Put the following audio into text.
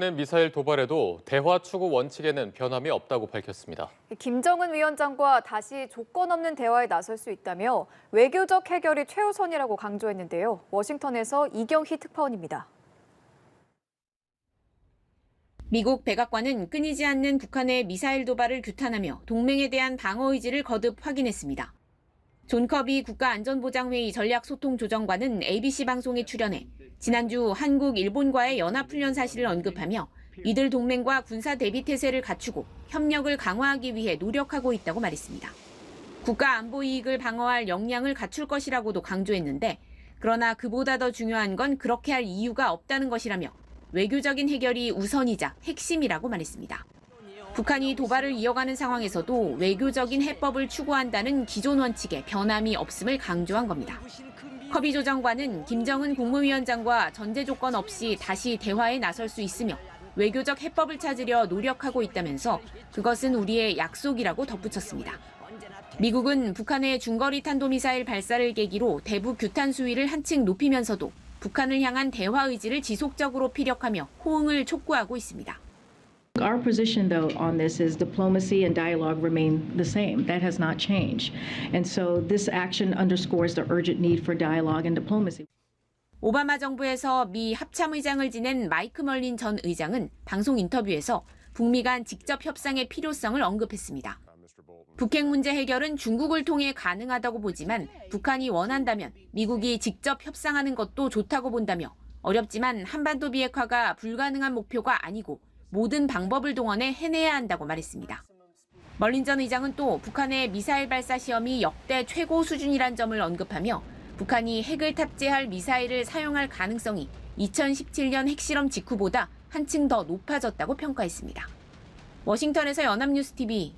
미사일 도발에도 대화 추구 원칙에는 변함이 없다고 밝혔습니다. 김정은 위원장과 다시 조건 없는 대화에 나설 수 있다며 외교적 해결이 최우선이라고 강조했는데요. 워싱턴에서 이경희 특파원입니다. 미국 백악관은 끊이지 않는 북한의 미사일 도발을 규탄하며 동맹에 대한 방어 의지를 거듭 확인했습니다. 존 커비 국가안전보장회의 전략소통조정관은 ABC 방송에 출연해 지난주 한국, 일본과의 연합훈련 사실을 언급하며 이들 동맹과 군사 대비 태세를 갖추고 협력을 강화하기 위해 노력하고 있다고 말했습니다. 국가 안보 이익을 방어할 역량을 갖출 것이라고도 강조했는데 그러나 그보다 더 중요한 건 그렇게 할 이유가 없다는 것이라며 외교적인 해결이 우선이자 핵심이라고 말했습니다. 북한이 도발을 이어가는 상황에서도 외교적인 해법을 추구한다는 기존 원칙에 변함이 없음을 강조한 겁니다. 커비 조정관은 김정은 국무위원장과 전제 조건 없이 다시 대화에 나설 수 있으며 외교적 해법을 찾으려 노력하고 있다면서 그것은 우리의 약속이라고 덧붙였습니다. 미국은 북한의 중거리 탄도미사일 발사를 계기로 대북 규탄 수위를 한층 높이면서도 북한을 향한 대화 의지를 지속적으로 피력하며 호응을 촉구하고 있습니다. Our position, though, on this is diplomacy and dialogue remain the same. That has not changed. And so this action underscores the urgent need for dialogue and diplomacy. 오바마 정부에서 미 합참의장을 지낸 마이크 멀린 전 의장은 방송 인터뷰에서 북미 간 직접 협상의 필요성을 언급했습니다. 북핵 문제 해결은 중국을 통해 가능하다고 보지만 북한이 원한다면 미국이 직접 협상하는 것도 좋다고 본다며 어렵지만 한반도 비핵화가 불가능한 목표가 아니고 모든 방법을 동원해 해내야 한다고 말했습니다. 멀린 전 의장은 또 북한의 미사일 발사 시험이 역대 최고 수준이란 점을 언급하며 북한이 핵을 탑재할 미사일을 사용할 가능성이 2017년 핵실험 직후보다 한층 더 높아졌다고 평가했습니다. 워싱턴에서 연합뉴스 TV